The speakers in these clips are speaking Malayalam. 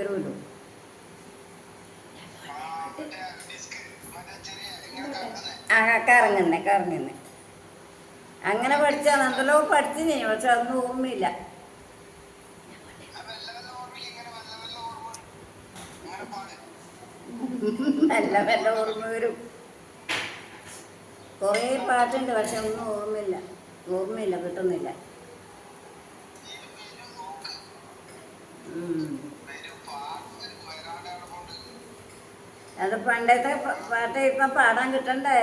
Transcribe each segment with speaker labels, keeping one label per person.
Speaker 1: വരുമല്ലോ ആ കറങ്ങുന്നെ കറങ്ങുന്നെ അങ്ങനെ പഠിച്ചാൽ പഠിച്ചു പഠിച്ചിനി പക്ഷെ അതൊന്നും ഓർമ്മയില്ല. നല്ല നല്ല ഓർമ്മ വരും. കുറേ പാട്ടുണ്ട് പക്ഷെ ഒന്നും ഓർമ്മയില്ല. ഓർമ്മയില്ല കിട്ടുന്നില്ല. അത് പണ്ടത്തെ പാട്ട് ഇപ്പൊ പാടാൻ കിട്ടണ്ടേ?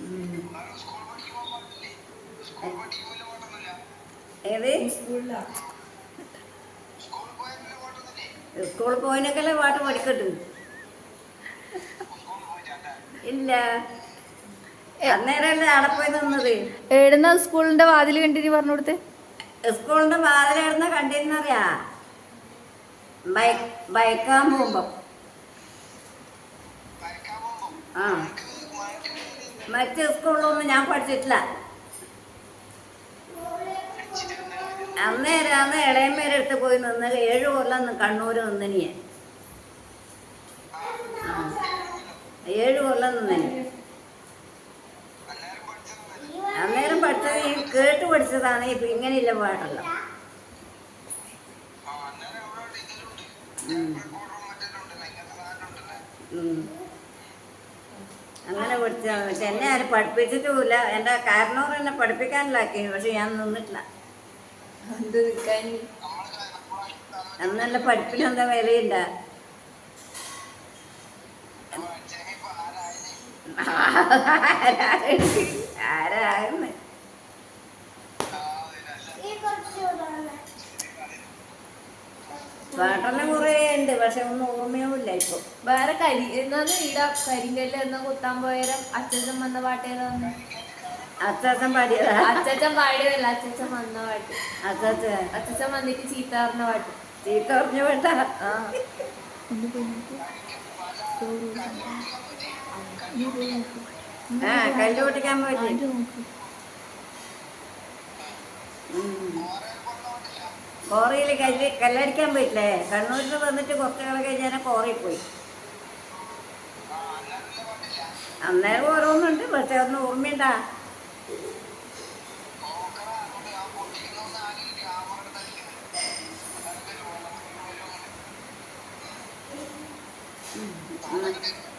Speaker 1: ഉം. ഏത്? സ്കൂളിൽ പോയിനൊക്കെയല്ലേ പാട്ട് പഠിക്കട്ടു? ഇല്ല.
Speaker 2: എവിടുന്ന സ്കൂളിന്റെ വാതിൽ കണ്ടിന് പറഞ്ഞു കൊടുത്ത്
Speaker 1: സ്കൂളിന്റെ വാതിലിടുന്ന കണ്ടിരുന്നറിയാ ബൈക്ക് ബൈക്കാൻ പോകുമ്പോ. ആ. മറ്റ് സ്കൂളിലൊന്നും ഞാൻ പഠിച്ചിട്ടില്ല. അന്നേരം അന്ന് ഇളയമ്മേരെ അടുത്ത് പോയി നിന്ന് ഏഴ് കൊല്ലം കണ്ണൂര് നിന്നിനി ഏഴ് കൊല്ലം നിന്നിനി. പഠിച്ചതാണ് ഇപ്പൊ ഇങ്ങനെയില്ല. ഉം. അങ്ങനെ പഠിച്ചതാണ് പക്ഷെ എന്നെ ആരും പഠിപ്പിച്ചിട്ടുമില്ല. എന്റെ കാരണവർ എന്നെ പഠിപ്പിക്കാനില്ലാക്കി പക്ഷെ ഞാൻ നിന്നിട്ടില്ല.
Speaker 2: എന്ത് നിൽക്കാൻ
Speaker 1: അന്നെന്റെ പഠിപ്പിനെന്താ വിലയില്ല. ആരാകുന്നു പാട്ടെല്ലാം കുറേ ഉണ്ട് പക്ഷെ ഒന്നും ഓർമ്മയാവില്ല ഇപ്പൊ.
Speaker 2: വേറെ കരി എന്നാന്ന് ഈട കരിങ്കല്ല് എന്നാ കുത്താൻ പോയാലും അച്ഛൻ വന്ന പാട്ട് ഏതാന്ന്
Speaker 1: അച്ചാച്ചൻ പാടിയതാ.
Speaker 2: അച്ഛൻ പാടിയതല്ല അച്ഛൻ വന്ന പാട്ട്.
Speaker 1: അച്ചാച്ച
Speaker 2: അച്ഛൻ വന്നിട്ട് ചീത്ത പറഞ്ഞ പാട്ട്.
Speaker 1: ചീത്ത പറഞ്ഞ വേണ്ട
Speaker 2: ആ.
Speaker 1: ആ കല്ല് പൊട്ടിക്കാൻ പോയിട്ട് കോറയിൽ കല്ല് കല്ലടിക്കാൻ പോയിട്ടില്ലേ? കണ്ണൂരിൽ വന്നിട്ട് കുറച്ച് കാലം കഴിഞ്ഞാൽ കോറിയിൽ പോയി. അന്നേരം ഓരോന്നുണ്ട് പക്ഷെ ഒന്ന് ഓർമ്മയുണ്ടാ ഉം.